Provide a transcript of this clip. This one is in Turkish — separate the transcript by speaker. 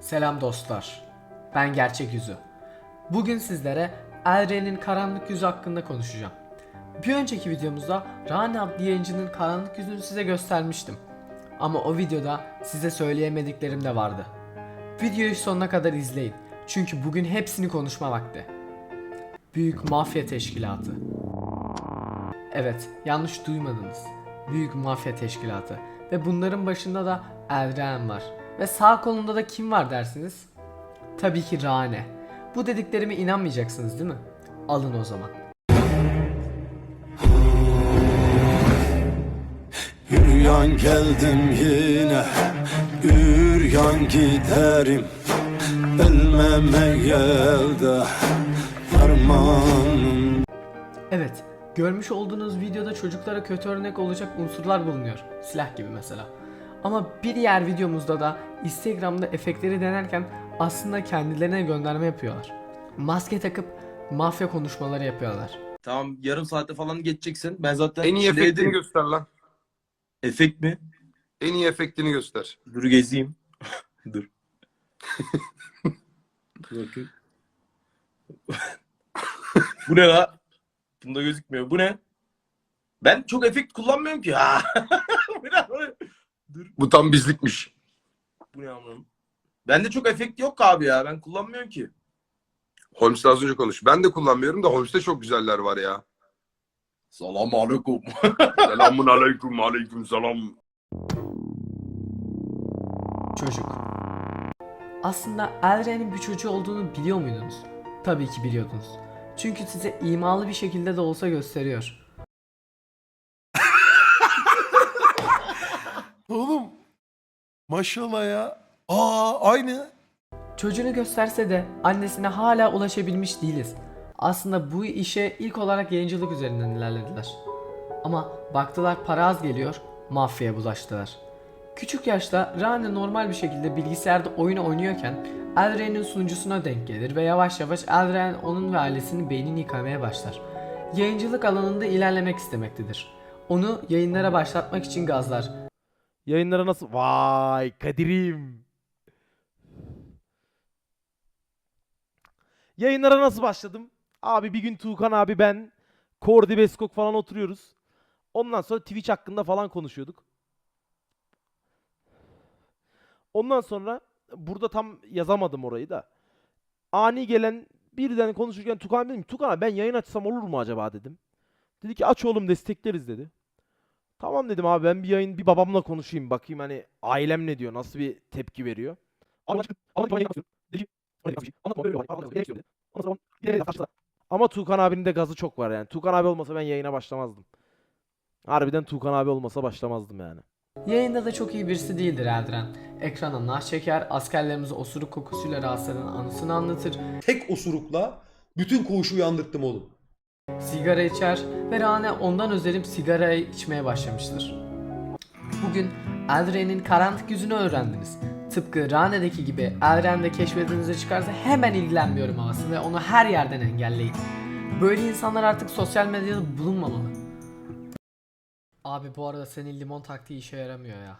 Speaker 1: Selam dostlar. Ben Gerçek Yüzü. Bugün sizlere Elren'in karanlık yüzü hakkında konuşacağım. Bir önceki videomuzda Rani adlı yayıncının karanlık yüzünü size göstermiştim. Ama o videoda size söyleyemediklerim de vardı. Videoyu sonuna kadar izleyin. Çünkü bugün hepsini konuşma vakti. Büyük Mafya Teşkilatı. Evet, yanlış duymadınız. Büyük Mafya Teşkilatı. Ve bunların başında da Elren var. Ve sağ kolunda da kim var dersiniz? Tabii ki Rane. Bu dediklerime inanmayacaksınız değil mi? Alın o zaman.
Speaker 2: Üryan geldim yine Üryan giderim Ölmeme gel Armağanım
Speaker 1: Evet, görmüş olduğunuz videoda çocuklara kötü örnek olacak unsurlar bulunuyor. Silah gibi mesela. Ama bir diğer videomuzda da Instagram'da efektleri denerken aslında kendilerine gönderme yapıyorlar. Maske takıp mafya konuşmaları yapıyorlar.
Speaker 3: Tamam yarım saatte falan geçeceksin. Ben zaten
Speaker 4: En iyi
Speaker 3: çile
Speaker 4: efektini göster lan.
Speaker 3: Efekt mi?
Speaker 4: En iyi efektini göster.
Speaker 3: Dur gezeyim. Dur. Dur bakayım. Bu ne la? Bunda gözükmüyor. Bu ne? Ben çok efekt kullanmıyorum ki. Ha. bu ne? Bu ne? Dur.
Speaker 4: Bu tam bizlikmiş.
Speaker 3: Bu ne amına? Bende çok efekt yok abi ya. Ben kullanmıyorum ki.
Speaker 4: Holmes'le az önce konuş. Ben de kullanmıyorum da Holmes'te çok güzeller var ya.
Speaker 3: Selam aleyküm.
Speaker 4: Selamun aleyküm aleyküm selam.
Speaker 1: Çocuk. Aslında Elren'in bir çocuğu olduğunu biliyor muydunuz? Tabii ki biliyordunuz. Çünkü size imalı bir şekilde de olsa gösteriyor.
Speaker 5: Oğlum maşallah ya. Aa aynı.
Speaker 1: Çocuğunu gösterse de annesine hala ulaşabilmiş değiliz. Aslında bu işe ilk olarak yayıncılık üzerinden ilerlediler. Ama baktılar para az geliyor, mafyaya bulaştılar. Küçük yaşta Rane normal bir şekilde bilgisayarda oyun oynuyorken Elren'in sunucusuna denk gelir ve yavaş yavaş Elren onun ve ailesinin beynini yıkamaya başlar. Yayıncılık alanında ilerlemek istemektedir. Onu yayınlara başlatmak için gazlar.
Speaker 6: Yayınlara nasıl? Vay Kadir'im. Yayınlara nasıl başladım? Abi bir gün Tuğkan abi ben Kordi Beskok falan oturuyoruz. Ondan sonra Twitch hakkında falan konuşuyorduk. Ondan sonra burada tam yazamadım orayı da. Ani gelen birden konuşurken Tukan dedim Tukan ben yayın açsam olur mu acaba dedim. Dedi ki aç oğlum destekleriz dedi. Tamam dedim abi ben bir yayın bir babamla konuşayım bakayım hani ailem ne diyor nasıl bir tepki veriyor. Ama ama Tuğkan abinin de gazı çok var yani. Tuğkan abi olmasa ben yayına başlamazdım. Harbiden Tuğkan abi olmasa başlamazdım yani.
Speaker 1: Yayında da çok iyi birisi değildir Eldren. Ekrana nah çeker, askerlerimizi osuruk kokusuyla rahatsız eden anısını anlatır,
Speaker 7: tek osurukla bütün koğuşu uyandırttım oğlum.
Speaker 1: Sigara içer ve Rane ondan özenip sigarayı içmeye başlamıştır. Bugün Eldren'in karanlık yüzünü öğrendiniz. Tıpkı Rane'deki gibi Eldren de keşfedinize çıkarsa hemen ilgilenmiyorum havası ve onu her yerden engelleyin. Böyle insanlar artık sosyal medyada bulunmamalı. Abi bu arada senin limon taktiği işe yaramıyor ya.